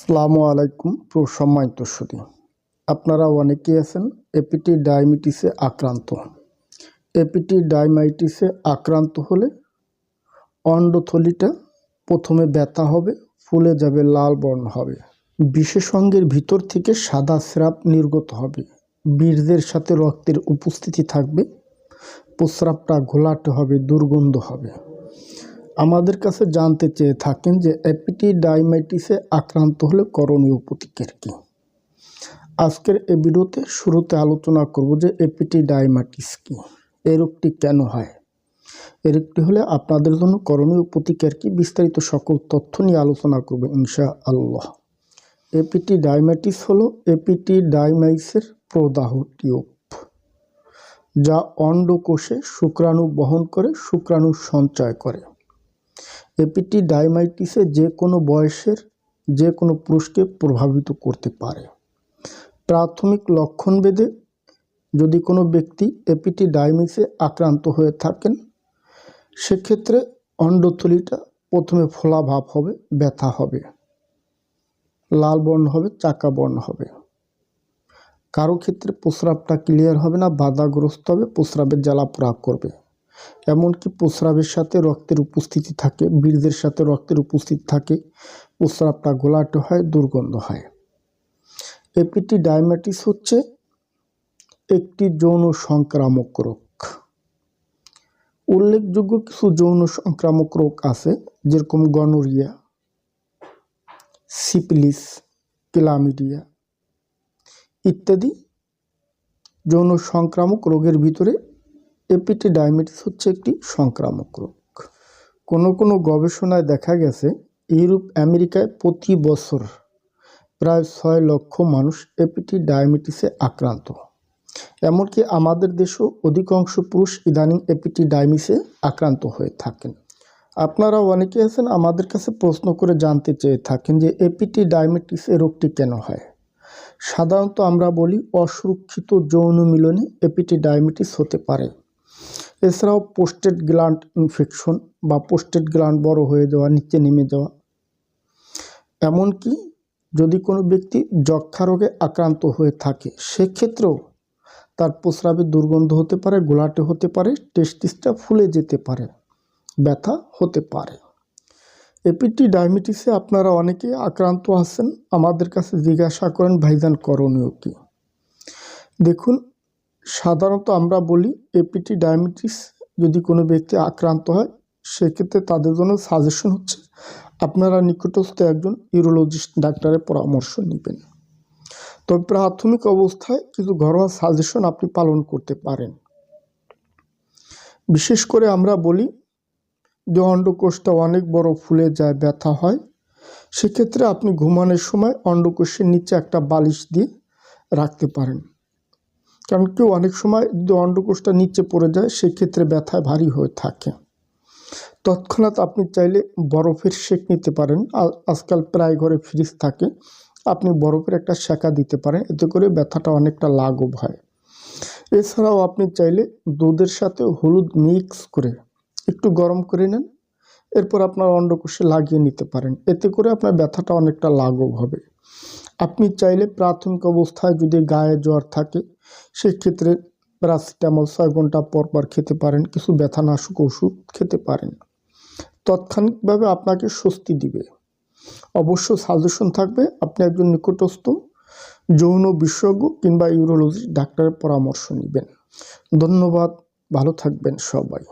আসসালামু আলাইকুম প্রসম্মানিত সুদী আপনারা অনেকেই আছেন এপিটি ডায়ামিটিসে আক্রান্ত। এপিটি ডায়ামাইটিসে আক্রান্ত হলে অন্ডথলিটা প্রথমে ব্যথা হবে, ফুলে যাবে, লাল বর্ণ হবে। বিশেষ অঙ্গের ভিতর থেকে সাদা স্রাব নির্গত হবে। বীর্যের সাথে রক্তের উপস্থিতি থাকবে, প্রস্রাবটা ঘোলাটে হবে, দুর্গন্ধ হবে। আমাদের কাছে জানতে চেয়ে থাকেন যে অ্যাপিটি ডায়ামাইটিসে আক্রান্ত হলে করণীয় প্রতিকার কী। আজকের এই ভিডিওতে শুরুতে আলোচনা করব যে এপিটি ডায়ামাইটিস কী এই রোগটি কেন হয় এই রোগটি হলে আপনাদের জন্য করণীয় প্রতিকার কী বিস্তারিত সকল তথ্য নিয়ে আলোচনা করব ইনশা আল্লাহ এপিটি ডায়ামাইটিস হলো এপিটি ডায়ামাইসের প্রদাহ টিউব, যা অন্ডকোষে শুক্রাণু বহন করে শুক্রাণু সঞ্চয় করে। এপিটি ডায়ামাইটিসে যে কোনো বয়সের যে কোনো পুরুষকে প্রভাবিত করতে পারে। প্রাথমিক লক্ষণ বেদে যদি কোনো ব্যক্তি এপিটি ডায়ামিসে আক্রান্ত হয়ে থাকেন, সেক্ষেত্রে অন্ডথলিটা প্রথমে ফোলা ভাব হবে, ব্যথা হবে, লাল বর্ণ হবে, চাকা বর্ণ হবে। কারও ক্ষেত্রে প্রস্রাবটা ক্লিয়ার হবে না, বাধাগ্রস্ত হবে, প্রস্রাবের জ্বালা পোড়া করবে। এমনকি প্রস্রাবের সাথে রক্তের উপস্থিতি থাকে বীর্যের সাথে রক্তের উপস্থিতি থাকে। প্রস্রাবটা গোলাটে হয়, দুর্গন্ধ হয়। এপিটি ডায়াবেটিস হচ্ছে একটি যৌন সংক্রামক রোগ। উল্লেখযোগ্য কিছু যৌন সংক্রামক রোগ আছে, যেরকম গনোরিয়া সিপিলিস ক্লামিডিয়া ইত্যাদি। যৌন সংক্রামক রোগের ভিতরে এপিটি ডায়াবেটিস হচ্ছে একটি সংক্রামক রোগ। কোনো কোনো গবেষণায় দেখা গেছে, ইউরোপ, আমেরিকায় প্রতি বছর প্রায় ছয় লক্ষ মানুষ এপিটি ডায়াবেটিসে আক্রান্ত। এমনকি আমাদের দেশেও অধিকাংশ পুরুষ ইদানিং এপিটি ডায়ামিসে আক্রান্ত হয়ে থাকেন। আপনারা অনেকে আছেন আমাদের কাছে প্রশ্ন করে জানতে চেয়ে থাকেন যে এপিটি ডায়াবেটিস এ রোগটি কেন হয়? সাধারণত আমরা বলি অসুরক্ষিত যৌন মিলনে এপিটি ডায়াবেটিস হতে পারে। এছাড়াও পোস্টেড গ্ল্যান্ড ইনফেকশন বা পোস্টেড গ্ল্যান্ড বড় হয়ে যাওয়া, নিচে নেমে যাওয়া। এমনকি যদি কোনো ব্যক্তি যক্ষা রোগে আক্রান্ত হয়ে থাকে, সেক্ষেত্রেও তার প্রস্রাবে দুর্গন্ধ হতে পারে, গোলাটে হতে পারে টেস্টিসটা ফুলে যেতে পারে, ব্যথা হতে পারে। এপিটি ডায়াবেটিসে আপনারা অনেকে আক্রান্ত আছেন, আমাদের কাছে জিজ্ঞাসা করেন, ভাইজান করণীয় কী? দেখুন সাধারণত আমরা বলি এপিটি ডায়াবেটিস যদি কোনো ব্যক্তি আক্রান্ত হয়, সেক্ষেত্রে তাদের জন্য সাজেশন হচ্ছে আপনারা নিকটস্থ একজন ইউরোলজিস্ট ডাক্তারের পরামর্শ নেবেন। তবে প্রাথমিক অবস্থায় কিছু ঘরোয়া সাজেশন আপনি পালন করতে পারেন। বিশেষ করে আমরা বলি যে অন্ডকোষটা অনেক বড় ফুলে যায়, ব্যথা হয়, সেক্ষেত্রে আপনি ঘুমানোর সময় অন্ডকোষের নিচে একটা বালিশ দিয়ে রাখতে পারেন। কারণ কেউ অনেক সময় যদি অন্ডকোষটা নিচে পড়ে যায়, সেক্ষেত্রে ব্যথায় ভারী হয়ে থাকে। তৎক্ষণাৎ আপনি চাইলে বরফের শেক নিতে পারেন। আজকাল প্রায় ঘরে ফ্রিজ থাকে। আপনি বরফের একটা শেখা দিতে পারেন। এতে করে ব্যথাটা অনেকটা লাঘব হয়। এছাড়াও আপনি চাইলে দুধের সাথে হলুদ মিক্স করে একটু গরম করে নেন। এরপর আপনার অন্ডকোষে লাগিয়ে নিতে পারেন। এতে করে আপনার ব্যথাটা অনেকটা লাঘব হবে। আপনি চাইলে প্রাথমিক অবস্থায় যদি গায়ে জ্বর থাকে, সেক্ষেত্রে প্যারাসিটামল ছয় ঘণ্টা পর পর খেতে পারেন, কিছু ব্যথানাশক ওষুধ খেতে পারেন। তাৎক্ষণিকভাবে আপনাকে স্বস্তি দিবে। অবশ্য সাজেশন থাকবে, আপনি একজন নিকটস্থ, যৌন বিশেষজ্ঞ কিংবা ইউরোলজি ডাক্তারের পরামর্শ নেবেন। ধন্যবাদ, ভালো থাকবেন সবাই।